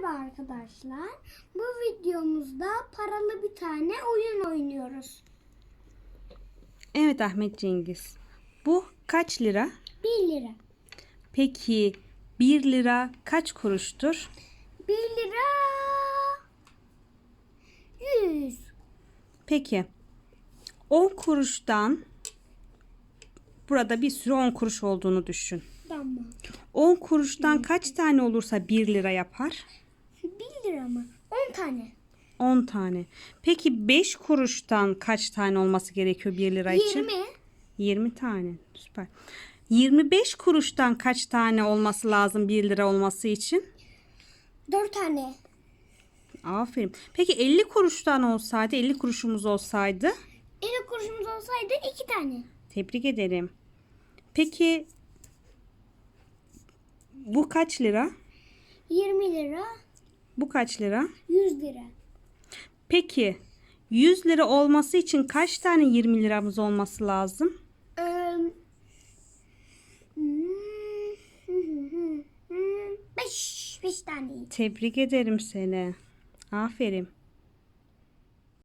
Merhaba arkadaşlar. Bu videomuzda paralı bir tane oyun oynuyoruz. Evet Ahmet Cengiz. Bu kaç lira? 1 lira. Peki 1 lira kaç kuruştur? 1 lira 100. Peki 10 kuruştan burada bir sürü 10 kuruş olduğunu düşün. Tamam. 10 kuruştan kaç tane olursa 1 lira yapar? 1 lira mı? 10 tane. 10 tane. Peki 5 kuruştan kaç tane olması gerekiyor 1 lira için? 20. 20 tane. Süper. 25 kuruştan kaç tane olması lazım 1 lira olması için? 4 tane. Aferin. Peki 50 kuruştan olsaydı, 50 kuruşumuz olsaydı? 50 kuruşumuz olsaydı 2 tane. Tebrik ederim. Peki bu kaç lira? 20 lira, Bu kaç lira? 100 lira. Peki 100 lira olması için kaç tane 20 liramız olması lazım? 5 5 tane. Tebrik ederim seni. Aferin.